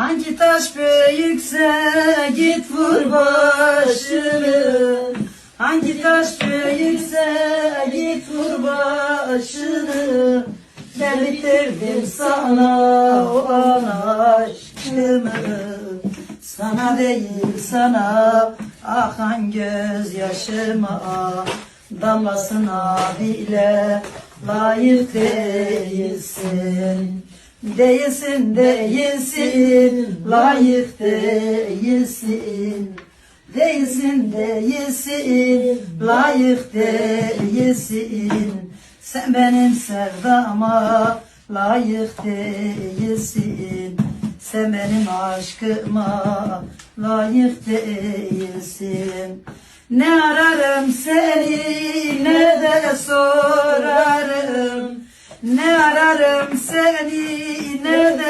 Hangi taş büyükse git vur başını. Hangi taş büyükse git vur başını. Ben bitirdim sana o an aşkımı. Sana değil sana akan gözyaşıma. Damlasına bile layık değilsin Değilsin, değilsin, layık değilsin. Değilsin, değilsin, layık değilsin. Sen benim sevdama layık değilsin. Sen benim aşkıma layık değilsin. Ne ararım seni ne de sorarım. Ararım seni ne de sorarım.